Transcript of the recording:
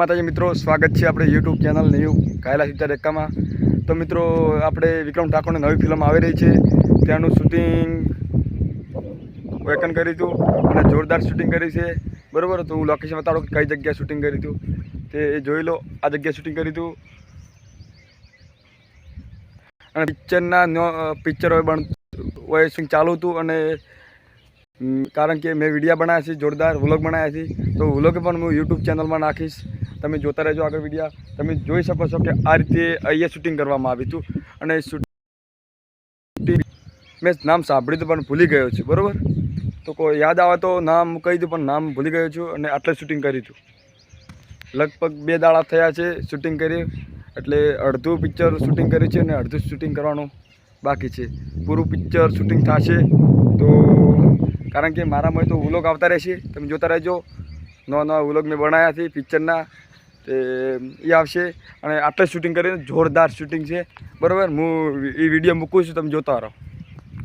માતાજી મિત્રો, સ્વાગત છે આપણે યુટ્યુબ ચેનલ ન્યૂ કાયલા સિત્તેર એકામાં તો મિત્રો, આપણે વિક્રમ ઠાકોરની નવી ફિલ્મ આવી રહી છે. ત્યાંનું શૂટિંગ વેકન કર્યું હતું અને જોરદાર શૂટિંગ કરી છે. બરાબર, તો હું લોકેશન બતાડું કે કઈ જગ્યાએ શૂટિંગ કર્યું હતું. તે જોઈ લો, આ જગ્યાએ શૂટિંગ કર્યું હતું. અને પિક્ચરના પિક્ચર હોય બન, હોય શૂટિંગ ચાલુ હતું અને કારણ કે મેં વિડીયા બનાવ્યા છે, જોરદાર વ્લોગ બનાવ્યા છે. તો વ્લોગ પણ હું યુટ્યુબ ચેનલમાં નાખીશ. તમે જોતા રહેજો આગળ વિડીયા તમે જોઈ શકો છો કે આ રીતે અહીંયા શૂટિંગ કરવામાં આવ્યું હતું. અને શૂટિંગ મેં નામ સાંભળ્યું હતું, પણ ભૂલી ગયો છું, બરાબર? તો કોઈ યાદ આવે તો નામ કહી દઉં પણ નામ ભૂલી ગયો છું અને આટલે શૂટિંગ કર્યું હતું. લગભગ બે દાડા થયા છે શૂટિંગ કરી. એટલે અડધું પિક્ચર શૂટિંગ કર્યું છે અને અડધું શૂટિંગ કરવાનું બાકી છે. પૂરું પિક્ચર શૂટિંગ થશે તો કારણ કે મારામાં તો વ્લોગ આવતા રહેશે. તમે જોતા રહેજો. નવા નવા વ્લોગ મેં બનાવ્યા છે પિક્ચરના તે એ આવશે. અને આટલે શૂટિંગ કરીને જોરદાર શૂટિંગ છે. બરાબર? હું એ વીડિયો મૂકું છું, તમે જોતા રહો.